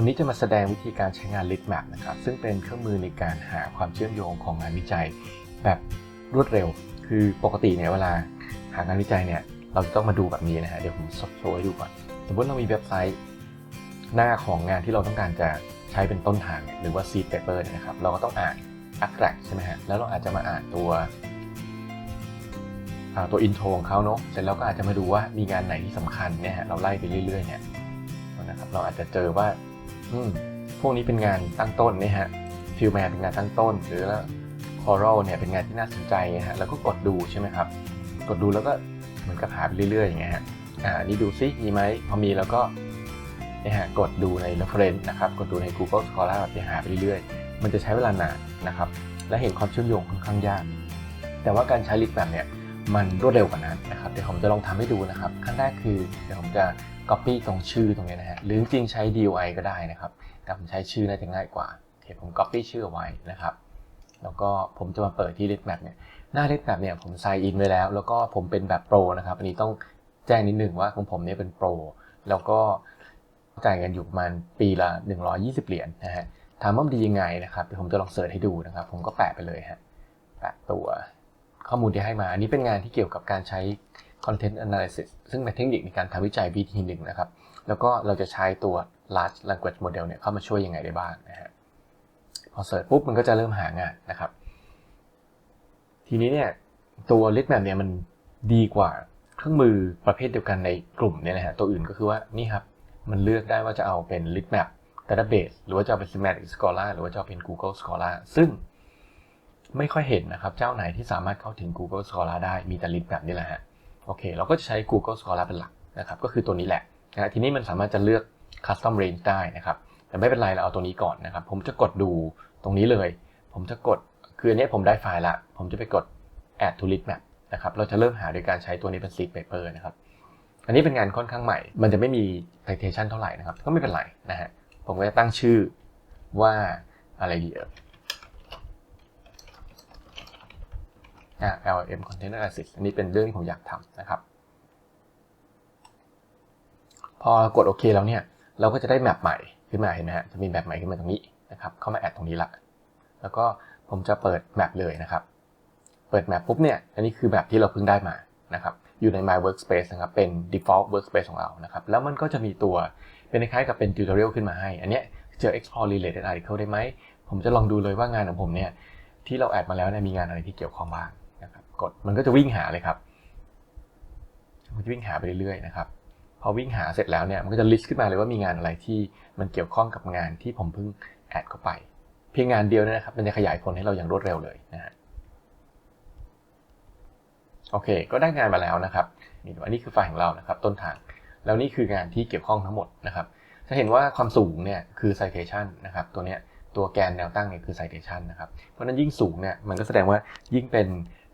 วันนี้จะมาแสดงวิธีการใช้งาน l i t m a p นะครับ ซึ่งเป็นเครื่องมือในการหาความเชื่อมโยงของงานวิจัยแบบรวดเร็ว คือปกติเนี่ยเวลาหางานวิจัยเนี่ยเราจะต้องมาดูแบบนี้นะฮะ เดี๋ยวผมโชว์ให้ดูก่อน สมมติเรามีเว็บไซต์ หน้าของงานที่เราต้องการจะใช้เป็นต้นทางหรือว่า seed paper เนี่ยนะครับ เราก็ต้องอ่าน abstract ใช่ไหมฮะ แล้วเราอาจจะมาอ่านตัวตัว intro ของเขาเนาะ เสร็จแล้วก็อาจจะมาดูว่ามีงานไหนที่สำคัญเนี่ยฮะ เราไล่ไปเรื่อยๆเนี่ยนะครับ เราอาจจะเจอว่า พวกนี้เป็นงานตั้งต้นเนี่ยฮะฟิลแมนเป็นงานตั้งต้น หรือคอรัลเนี่ยเป็นงานที่น่าสนใจฮะแล้วก็กดดูใช่ไหมครับ กดดูแล้วก็เหมือนกับหาไปเรื่อยๆอย่างเงี้ยฮะอ่านี่ดูซิมีไหมพอมีแล้วก็นี่ฮะกดดูใน reference นะครับ กดดูใน Google Scholar แบบที่หาไปเรื่อยๆ มันจะใช้เวลานานนะครับ และเห็นความเชื่อมโยงค่อนข้างยาก แต่ว่าการใช้ลิสต์แบบเนี้ย มันรวดเร็วกว่านั้นนะครับเดี๋ยวผมจะลองทำให้ดูนะครับขั้นแรกคือเดี๋ยวผมจะ copy ตรงชื่อตรงนี้นะฮะหรือจริงใช้ DOI ก็ได้นะครับ แต่ผมใช้ชื่อน่าจะง่ายกว่าโอเคผม copy ชื่อเอาไว้นะครับ แล้วก็ผมจะมาเปิดที่ list map เนี่ยหน้า list map เนี่ยผม sign in ไว้แล้ว แล้วก็ผมเป็นแบบโปรนะครับอันนี้ต้องแจ้งนิดหนึ่งว่าของผมเนี่ยเป็นโปรแล้วก็จ่ายเงินอยู่ประมาณปีละ 120 เหรียญนะฮะถามว่ามันดียังไงนะครับเดี๋ยวผมจะลองเสิร์ชให้ดูนะครับ ผมก็แปะไปเลยฮะแปะตัว ข้อมูลที่ให้มา อันนี้เป็นงานที่เกี่ยวกับการใช้ content analysis ซึ่งเป็นเทคนิคในการทำวิจัยวิธีหนึ่งนะครับ แล้วก็เราจะใช้ตัว large language model เนี่ยเข้ามาช่วยยังไงได้บ้างนะฮะ พอเสิร์ชปุ๊บมันก็จะเริ่มหางานนะครับ ทีนี้เนี่ยตัว list map เนี่ยมันดีกว่าเครื่องมือประเภทเดียวกันในกลุ่มเนี่ยนะฮะ ตัวอื่นก็คือว่านี่ครับ มันเลือกได้ว่าจะเอาเป็น list map database หรือว่าจะเอาเป็น semantic scholar หรือว่าจะเอาเป็น Google Scholar ซึ่ง ไม่ค่อยเห็นนะครับ เจ้าไหนที่สามารถเข้าถึง Google Scholar ได้มีแต่ list map นี่แหละฮะโอเค เราก็จะใช้ Google Scholar เป็นหลักนะครับก็คือตัวนี้แหละนะทีนี้มันสามารถจะเลือก custom range ได้นะครับ แต่ไม่เป็นไรเราเอาตัวนี้ก่อนนะครับ ผมจะกดดูตรงนี้เลย ผมจะกดคืออันนี้ผมได้ไฟล์ละ ผมจะไปกด add to list map นะครับเราจะเริ่มหาโดยการใช้ตัวนี้เป็น seed paper นะครับอันนี้เป็นงานค่อนข้างใหม่ มันจะไม่มี citation เท่าไหร่นะครับ ก็ไม่เป็นไรนะฮะ ผมก็จะตั้งชื่อว่าอะไรดีเอ่ย อ่า LM Content Analysis อันนี้เป็นเรื่องที่ผมอยากทำนะครับ พอกดโอเคแล้วเนี่ย เราก็จะได้แมปใหม่ขึ้นมาเห็นไหมฮะ จะมีแมปใหม่ขึ้นมาตรงนี้นะครับ เข้ามาแอดตรงนี้ละ แล้วก็ผมจะเปิดแมปเลยนะครับ เปิดแมปปุ๊บเนี่ย อันนี้คือแมปที่เราเพิ่งได้มานะครับ อยู่ใน My Workspace นะครับ เป็น default workspace ของเรา นะครับ แล้วมันก็จะมีตัว เป็นคล้ายๆกับเป็น tutorial ขึ้นมาให้ อันเนี้ยเจอ explore related article ได้ไหม ผมจะลองดูเลยว่างานของผมเนี่ย ที่เราแอดมาแล้วเนี่ยมีงานอะไรที่เกี่ยวข้องบ้าง กดมันก็จะวิ่งหาเลยครับ มันจะวิ่งหาไปเรื่อยๆนะครับ พอวิ่งหาเสร็จแล้วเนี่ยมันก็จะ list ขึ้นมาเลยว่ามีงานอะไรที่มันเกี่ยวข้องกับงานที่ผมเพิ่งแอดเข้าไป เพียงงานเดียวนะครับ มันจะขยายผลให้เราอย่างรวดเร็วเลยนะฮะโอเค ก็ได้งานมาแล้วนะครับนี่อันนี้คือไฟล์ของเรานะครับ ต้นทาง แล้วนี่คืองานที่เกี่ยวข้องทั้งหมดนะครับ จะเห็นว่าความสูงเนี่ยคือ citation นะครับ ตัวเนี้ยตัวแกนแนวตั้งเนี่ยคือ citation นะครับ เพราะนั้นยิ่งสูงเนี่ยมันก็แสดงว่ายิ่งเป็น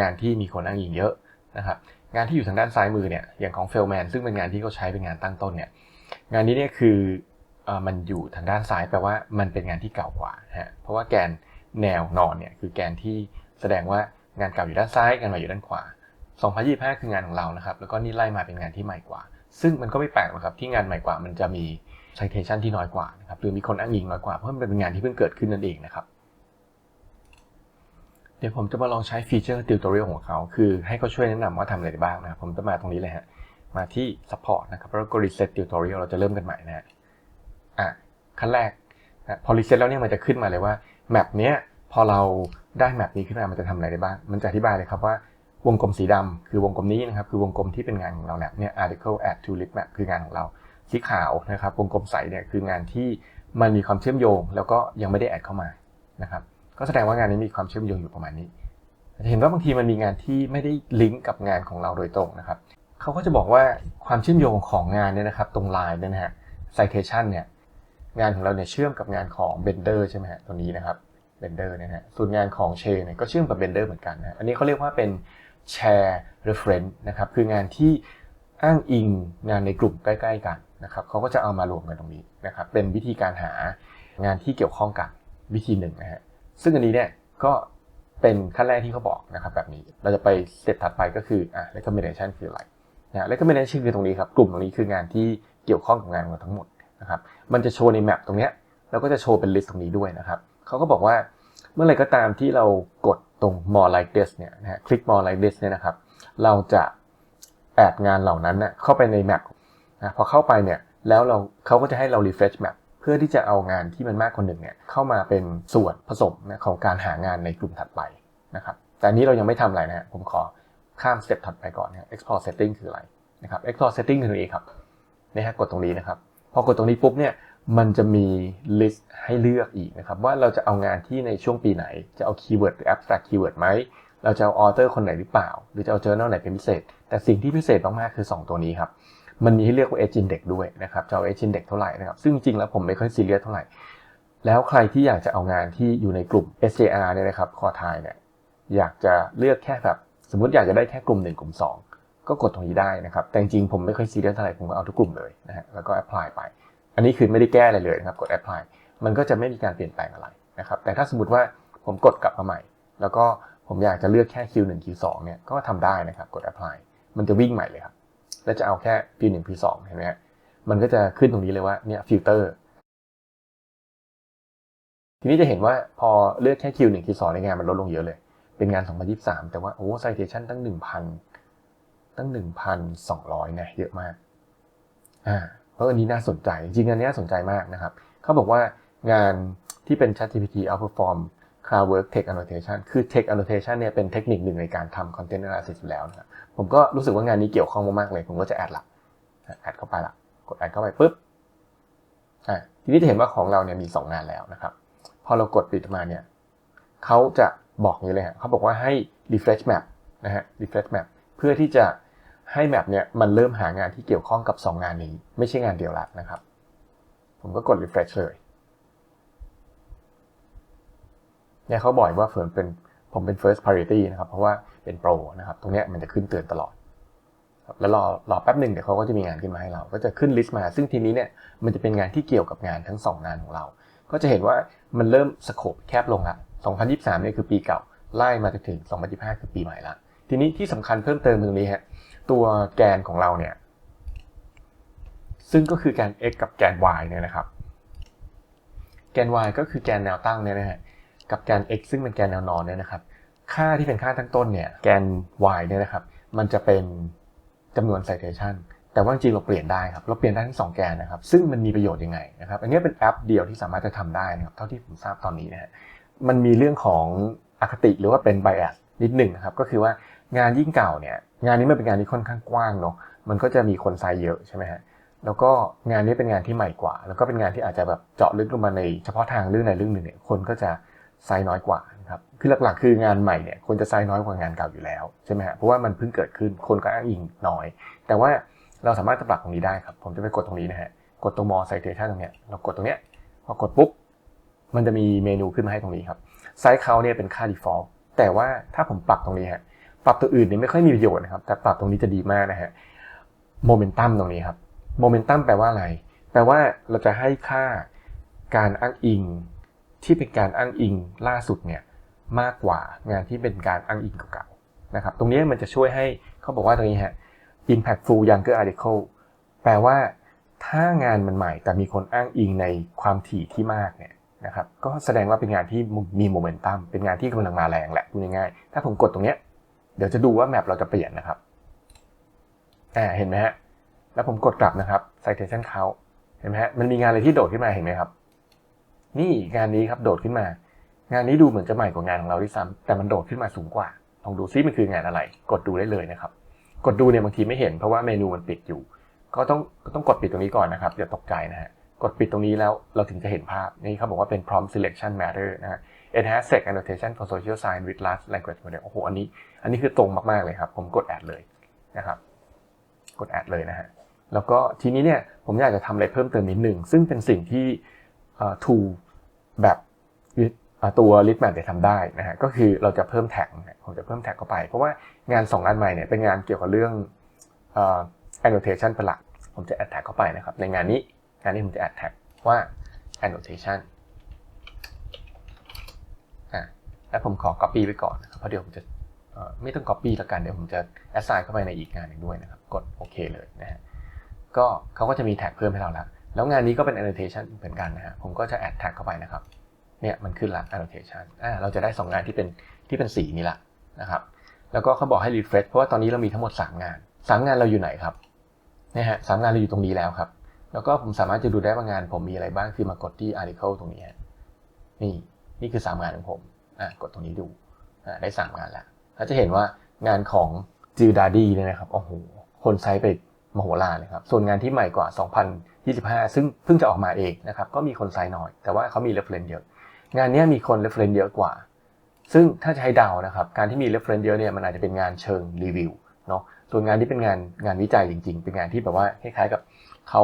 งานที่มีคนอ้างอิงเยอะนะครับงานที่อยู่ทางด้านซ้ายมือเนี่ยอย่างของ f a i l m a n ซึ่งเป็นงานที่เขาใช้เป็นงานตั้งต้นเนี่ยงานนี้เนี่ยคือเอ่อมันอยู่ทางด้านซ้ายแปลว่ามันเป็นงานที่เก่ากว่าฮะเพราะว่าแกนแนวนอนเนี่ยคือแกนที่แสดงว่างานเก่าอยู่ด้านซ้ายงานใหม่อยู่ด้านขวา 2025 คืองานของเรานะครับแล้วก็นี่ไล่มาเป็นงานที่ใหม่กว่า ซึ่งมันก็ไม่แปลกหรอกครับที่งานใหม่กว่ามันจะมี citation ที่น้อยกว่านะครับหรือมีคนอ้างอิงน้อยกว่าเพราะมันเป็นงานที่เพิ่งเกิดขึ้นนั่นเองนะครับ เดี๋ยวผมจะมาลองใช้ฟีเจอร์ tutorial ของเขา คือให้เขาช่วยแนะนำว่าทำอะไรได้บ้างนะครับ ผมจะมาตรงนี้เลยฮะ มาที่ support นะครับ แล้วก็ reset tutorial เราจะเริ่มกันใหม่นะฮะ อะ ขั้นแรกนะพอ reset แล้วเนี่ยมันจะขึ้นมาเลยว่า map เนี้ย พอเราได้แมปนี้ขึ้นมา มันจะทำอะไรได้บ้าง มันจะอธิบายเลยครับว่าวงกลมสีดำคือวงกลมนี้นะครับ คือวงกลมที่เป็นงานของเราเนี่ยเนี่ย article add to list map คืองานของเรา สีขาวนะครับ วงกลมใสเนี่ยคืองานที่มันมีความเชื่อมโยง แล้วก็ยังไม่ได้แอดเข้ามานะครับ ก็แสดงว่างานนี้มีความเชื่อมโยงอยู่ประมาณนี้จะเห็นว่าบางทีมันมีงานที่ไม่ได้ลิงก์กับงานของเราโดยตรงนะครับเขาก็จะบอกว่าความเชื่อมโยงของงานเนี่ยนะครับตรงไลน์เนี่ยนะฮะ citation เนี่ยงานของเราเนี่ยเชื่อมกับงานของ Bender ใช่ไหมฮะตัวนี้นะครับ Bender เนี่ยนะฮะส่วนงานของ s h a r เนี่ยก็เชื่อมกับ Bender เหมือนกันนะอันนี้เขาเรียกว่าเป็น share reference นะครับคืองานที่อ้างอิงงานในกลุ่มใกล้ๆกันนะครับเขาก็จะเอามารวมกันตรงนี้นะครับเป็นวิธีการหางานที่เกี่ยวข้องกันวิธีหนึ่งนะฮะ ซึ่งอันนี้เนี่ยก็เป็นขั้นแรกที่เขาบอกนะครับแบบนี้ เราจะไปสเต็ปถัดไปก็คืออะ recommendation คืออะไรนะ recommendation คือตรงนี้ครับ กลุ่มตรงนี้คืองานที่เกี่ยวข้องกับงานของเราทั้งหมดนะครับ มันจะโชว์ในแมปตรงเนี้ยแล้วก็จะโชว์เป็นลิสต์ตรงนี้ด้วยนะครับ เขาก็บอกว่าเมื่อไรก็ตามที่เรากดตรง more like this เนี่ยนะฮะคลิก more like this เนี่ยนะครับ เราจะแอดงานเหล่านั้นเนะเข้าไปในแมปนะพอเข้าไปเนี่ยแล้วเราเขาก็จะให้เรา refresh map พื่อที่จะเอางานที่มันมากกว่าหนึ่งเนี่ยเข้ามาเป็นส่วนผสมนะของการหางานในกลุ่มถัดไปนะครับแต่นี้เรายังไม่ทำอะไรนะฮะผมขอข้ามสเต็ปถัดไปก่อนนะ export setting คืออะไรนะครับ export setting คือตรงนี้ครับนะฮะกดตรงนี้นะครับ พอกดตรงนี้ปุ๊บเนี่ยมันจะมี list ให้เลือกอีกนะครับว่าเราจะเอางานที่ในช่วงปีไหน จะเอา keyword หรือ abstract keyword ไหมเราจะเอา author คนไหนหรือเปล่า หรือจะเอา journal ไหนเป็นพิเศษ แต่สิ่งที่พิเศษมากๆคือ 2 ตัวนี้ครับ มันมีให้เลือกว่า edge index ด้วยนะครับจะเอา edge index เท่าไหร่นะครับ ซึ่งจริงๆแล้วผมไม่ค่อยซีเรียสเท่าไหร่ แล้วใครที่อยากจะเอางานที่อยู่ในกลุ่ม SJR เนี่ยนะครับคอทายเนี่ยอยากจะเลือกแค่แบบสมมติอยากจะได้แค่กลุ่ม 1 กลุ่ม 2 ก็กดตรงนี้ได้นะครับ แต่จริงๆผมไม่ค่อยซีเรียสเท่าไหร่ผมก็เอาทุกกลุ่มเลยนะฮะแล้วก็ apply ไป อันนี้คือไม่ได้แก้อะไรเลยนะครับกด apply มันก็จะไม่มีการเปลี่ยนแปลงอะไรนะครับแต่ถ้าสมมติว่าผมกดกลับมาใหม่ แล้วก็ผมอยากจะเลือกแค่ Q1 Q2 เนี่ยก็ทำได้นะครับกด apply มันจะวิ่งใหม่เลยครับ แล้วจะเอาแค่ Q1 Q2 เห็นไหมฮะมันก็จะขึ้นตรงนี้เลยว่าเนี่ยฟิลเตอร์ทีนี้จะเห็นว่าพอเลือกแค่ Q1 Q2 ในงานมันลดลงเยอะเลย เป็นงาน 2023 แต่ว่าโอ้ citation ตั้ง 1,000 ตั้ง 1,200นะเยอะมากอ่าเพราะอันนี้น่าสนใจ จริงๆอันนี้น่าสนใจมากนะครับ เขาบอกว่างานที่เป็น ChatGPT outperform Cloudwork Text Annotation คือ Text Annotation เนี่ยเป็นเทคนิคหนึ่งในการทำ Content Analysis อยู่แล้วนะครับผมก็รู้สึกว่างานนี้เกี่ยวข้องมากๆเลย ผมก็จะแอดละแอดเข้าไปละกดแอดเข้าไปปุ๊บอ่าทีนี้จะเห็นว่าของเราเนี่ยมี 2 งานแล้วนะครับ พอเรากดปิดมาเนี่ยเขาจะบอกอย่างนี้เลยฮะเขาบอกว่าให้ refresh map นะฮะ refresh map เพื่อที่จะให้แมปเนี่ยมันเริ่มหางานที่เกี่ยวข้องกับ 2 งานนี้ ไม่ใช่งานเดียวละนะครับ ผมก็กด refresh เลย เนี่ยเขาบอกว่าเฟิร์มเป็นผมเป็น first priority นะครับ เพราะว่าเป็นโปรนะครับ ตรงนี้มันจะขึ้นเตือนตลอด แล้วรอรอแป๊บหนึ่งเดี๋ยวเขาก็จะมีงานขึ้นมาให้เรา ก็จะขึ้นลิสต์มา ซึ่งทีนี้เนี่ยมันจะเป็นงานที่เกี่ยวกับงานทั้ง 2 งานของเรา ก็จะเห็นว่ามันเริ่มสโคปแคบลงละ2023เนี่ยคือปีเก่าไล่มาจนถึง 2025 คือปีใหม่ละ ทีนี้ที่สำคัญเพิ่มเติมตรงนี้ฮะตัวแกนของเราเนี่ยซึ่งก็คือแกน x กับแกน y เนี่ยนะครับ แกน y ก็คือแกนแนวตั้งเนี่ยนะฮะ กับแกน x ซึ่งเป็นแกนแนวนอนเนี่ยนะครับ ค่าที่เป็นค่าตั้งต้นเนี่ยแกน y เนี่ยนะครับ มันจะเป็นจำนวน citation แต่ว่าจริงเราเปลี่ยนได้ครับ เราเปลี่ยนได้ทั้งสองแกนนะครับ ซึ่งมันมีประโยชน์ยังไงนะครับ อันนี้เป็นแอปเดียวที่สามารถจะทำได้นะครับ เท่าที่ผมทราบตอนนี้นะฮะ มันมีเรื่องของอคติหรือว่าเป็น bias นิดหนึ่งนะครับ ก็คือว่างานยิ่งเก่าเนี่ย งานนี้มันเป็นงานที่ค่อนข้างกว้างเนาะ มันก็จะมีคนไซเยอะใช่ไหมฮะ แล้วก็งานนี้เป็นงานที่ใหม่กว่า แล้วก็เป็นงานที่อาจจะแบบเจาะลึกลงมาในเฉพาะทางเรื่องใดเรื่องหนึ่งเนี่ย คนก็จะ ไซส์น้อยกว่านะครับคือหลักๆ คืองานใหม่เนี่ยคนจะไซส์น้อยกว่างานเก่าอยู่แล้วใช่ไหมฮะเพราะว่ามันเพิ่งเกิดขึ้นคนก็อ้างอิงน้อย แต่ว่าเราสามารถจะปรับตรงนี้ได้ครับ ผมจะไปกดตรงนี้นะฮะกดตรง more citation ตรงเนี้ยเรากดตรงเนี้ยพอกดปุ๊บมันจะมีเมนูขึ้นมาให้ตรงนี้ครับไซส์เขาเนี่ยเป็นค่า default แต่ว่าถ้าผมปรับตรงนี้ฮะปรับตัวอื่นนี่ไม่ค่อยมีประโยชน์นะครับ แต่ปรับตรงนี้จะดีมากนะฮะโมเมนตัมตรงนี้ครับโมเมนตัมแปลว่าอะไร แปลว่าเราจะให้ค่าการอ้างอิง ที่เป็นการอ้างอิงล่าสุดเนี่ยมากกว่างานที่เป็นการอ้างอิงเก่าๆนะครับตรงนี้มันจะช่วยให้เขาบอกว่าตรงนี้ฮะ impactful younger article แปลว่าถ้างานมันใหม่แต่มีคนอ้างอิงในความถี่ที่มากเนี่ยนะครับก็แสดงว่าเป็นงานที่มีโมเมนตัมเป็นงานที่กำลังมาแรงแหละพูดง่ายๆถ้าผมกดตรงเนี้ยเดี๋ยวจะดูว่าแมปเราจะเปลี่ยนนะครับอ่าเห็นไหมฮะแล้วผมกดกลับนะครับ citation count เห็นไหมฮะมันมีงานอะไรที่โดดขึ้นมาเห็นไหมครับ นี่งานนี้ครับโดดขึ้นมา งานนี้ดูเหมือนจะใหม่กว่างานของเราที่ซ้ำแต่มันโดดขึ้นมาสูงกว่าลองดูซิมันคืองานอะไร กดดูได้เลยนะครับ กดดูเนี่ยบางทีไม่เห็นเพราะว่าเมนูมันปิดอยู่ ก็ต้องก็ต้องกดปิดตรงนี้ก่อนนะครับอย่าตกใจนะฮะกดปิดตรงนี้แล้วเราถึงจะเห็นภาพ นี่เขาบอกว่าเป็น prompt selection matter นะฮะ enhance text annotation for social science with large language model โอ้โห อันนี้ อันนี้คือตรงมาก ๆ เลยครับ ผมกดแอดเลยนะครับ กดแอดเลยนะฮะ แล้วก็ทีนี้เนี่ย ผมอยากจะทำอะไรเพิ่มเติมนิดหนึ่ง ซึ่งเป็นสิ่งที่ทู แบบตัว l i t m a p จะทำได้นะฮะก็คือเราจะเพิ่มแท็กผมจะเพิ่มแท็กเข้าไป เพราะว่างาน 2 อันใหม่เนี่ยเป็นงานเกี่ยวกับเรื่อง annotation เป็นหลัก ผมจะ add tag เข้าไปนะครับ ในงานนี้งานนี้ผมจะ add tag ว่า annotation อะแล้วผมขอ copy ไว้ก่อนนะครับเพราะเดี๋ยวผมจะไม่ต้อง copy แล้วกันเดี๋ยวผมจะ assign เข้าไปในอีกงานหนึ่งด้วยนะครับ กดโอเคเลยนะฮะก็เขาก็จะมีแท็กเพิ่มให้เราแล้ว แล้วงานนี้ก็เป็น annotation เหมือนกันนะฮะผมก็จะ add tag เข้าไปนะครับเนี่ยมันขึ้นละ annotation อ่าเราจะได้ 2 งานที่เป็นที่เป็นสีนี้ละนะครับแล้วก็เขาบอกให้ refresh เพราะว่าตอนนี้เรามีทั้งหมด 3 งาน 3 งานเราอยู่ไหนครับเนี่ยฮะสามงานเราอยู่ตรงนี้แล้วครับ แล้วก็ผมสามารถจะดูได้ว่างานผมมีอะไรบ้างคือมากดที่ article ตรงนี้นี่นี่คือ 3 งานของผมอะกดตรงนี้ดูอ่าได้ 3 งานแล้วเราจะเห็นว่างานของจิลดาดีเนี่ยนะครับโอ้โหคนใช้ไปมโหฬารเลยครับส่วนงานที่ใหม่กว่า 25 ซึ่งเพิ่งจะออกมาเองนะครับก็มีคนไซน์น้อย แต่ว่าเขามี reference เยอะ งานนี้มีคน reference เยอะกว่า ซึ่งถ้าจะให้เดานะครับการที่มี reference เยอะเนี่ยมันอาจจะเป็นงานเชิงรีวิวเนาะส่วนงานที่เป็นงานงานวิจัยจริง ๆ เป็นงานที่แบบว่าคล้ายๆกับเขา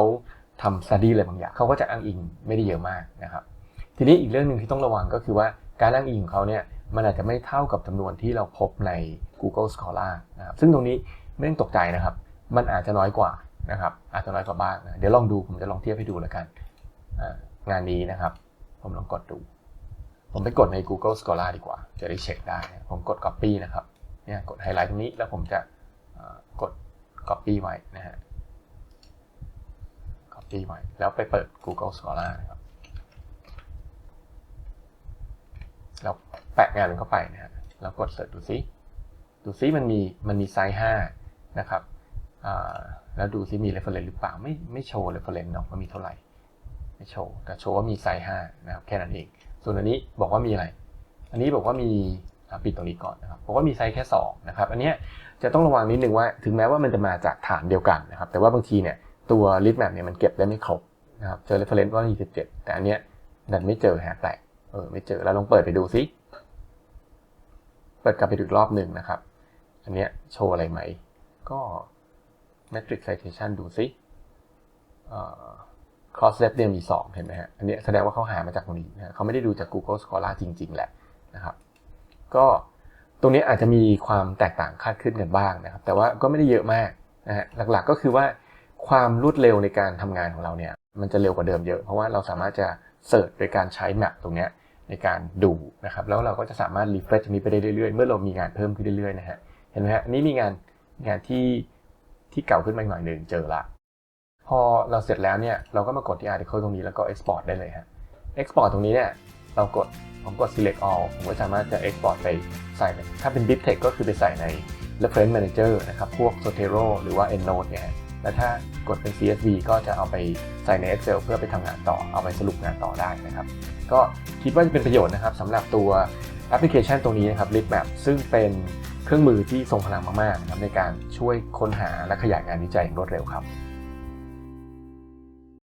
ทำ study อะไรบางอย่างเขาก็จะอ้างอิงไม่ได้เยอะมากนะครับทีนี้อีกเรื่องหนึ่งที่ต้องระวังก็คือว่าการอ้างอิงของเขาเนี่ยมันอาจจะไม่เท่ากับจำนวนที่เราพบใน Google Scholar นะครับซึ่งตรงนี้ไม่ต้องตกใจนะครับ มันอาจจะน้อยกว่า นะครับอาจจะน้อยกว่าบ้างนะเดี๋ยวลองดูผมจะลองเทียบให้ดูแล้วกันงานนี้นะครับ ผมลองกดดู ผมไปกดใน Google Scholar ดีกว่า จะได้เช็คได้ ผมกด Copy นะครับเนี่ยกดไฮไลท์ตรงนี้แล้วผมจะกด Copy ไว้นะฮะ Copy ไว้แล้วไปเปิด Google Scholar นะครับแล้วแปะงานมันเข้าไปนะฮะแล้วกดเสิร์ชดูซิดูซิมันมีมันมีไซส์5นะครับอ่า แล้วดูซิมี reference หรือเปล่าไม่ไม่โชว์ reference เนาะว่ามีเท่าไหร่ไม่โชว์แต่โชว์ว่ามีไซส์5นะครับแค่นั้นเอง ส่วนอันนี้บอกว่ามีอะไร อันนี้บอกว่ามีปิดตรงนี้ก่อนนะครับบอกว่ามีไซส์แค่2นะครับอันเนี้ยจะต้องระวังนิดนึงว่าถึงแม้ว่ามันจะมาจากฐานเดียวกันนะครับแต่ว่าบางทีเนี่ยตัว list map เนี่ยมันเก็บได้ไม่ครบนะครับเจอ reference ว่ามี17แต่อันเนี้ยดันไม่เจอฮะแปลกเออไม่เจอแล้วลองเปิดไปดูซิเปิดกลับไปดูอีกรอบหนึ่งนะครับ อันเนี้ยโชว์อะไรไหม ก็ metric citation ดูซิเอ่อ cross ref เนี่ยมี 2 เห็นไหมฮะ อันนี้แสดงว่าเขาหามาจากตรงนี้นะเขาไม่ได้ดูจาก Google Scholar จริง ๆ แหละนะครับ ก็ตรงนี้อาจจะมีความแตกต่างคาดขึ้นกันบ้างนะครับ แต่ว่าก็ไม่ได้เยอะมากนะฮะ หลักๆก็คือว่าความรวดเร็วในการทำงานของเราเนี่ย มันจะเร็วกว่าเดิมเยอะ เพราะว่าเราสามารถจะเสิร์ชโดยการใช้ map ตรงเนี้ยในการดูนะครับ แล้วเราก็จะสามารถ refresh ตรงนี้ไปได้เรื่อยๆ เมื่อเรามีงานเพิ่มขึ้นเรื่อยๆนะฮะ เห็นไหมฮะนนี้มีงานงานที่ ที่เก่าขึ้นมาหน่อยหนึ่งเจอละ พอเราเสร็จแล้วเนี่ยเราก็มากดที่ article ตรงนี้แล้วก็ export ได้เลยฮะ export ตรงนี้เนี่ยเรากดผมกด select all ผมก็สามารถจะ export ไปใส่ ถ้าเป็น BibTeX ก็คือไปใส่ใน reference manager นะครับ พวก Zotero หรือว่า EndNote เนี่ยแล้วถ้ากดเป็น CSV ก็จะเอาไปใส่ใน Excel เพื่อไปทำงานต่อ เอาไปสรุปงานต่อได้นะครับ ก็คิดว่าจะเป็นประโยชน์นะครับสำหรับตัวแอปพลิเคชันตรงนี้นะครับ Litmap ซึ่งเป็น เครื่องมือที่ทรงพลังมากๆนะครับในการช่วยค้นหาและขยายงานวิจัยอย่างรวดเร็วครับ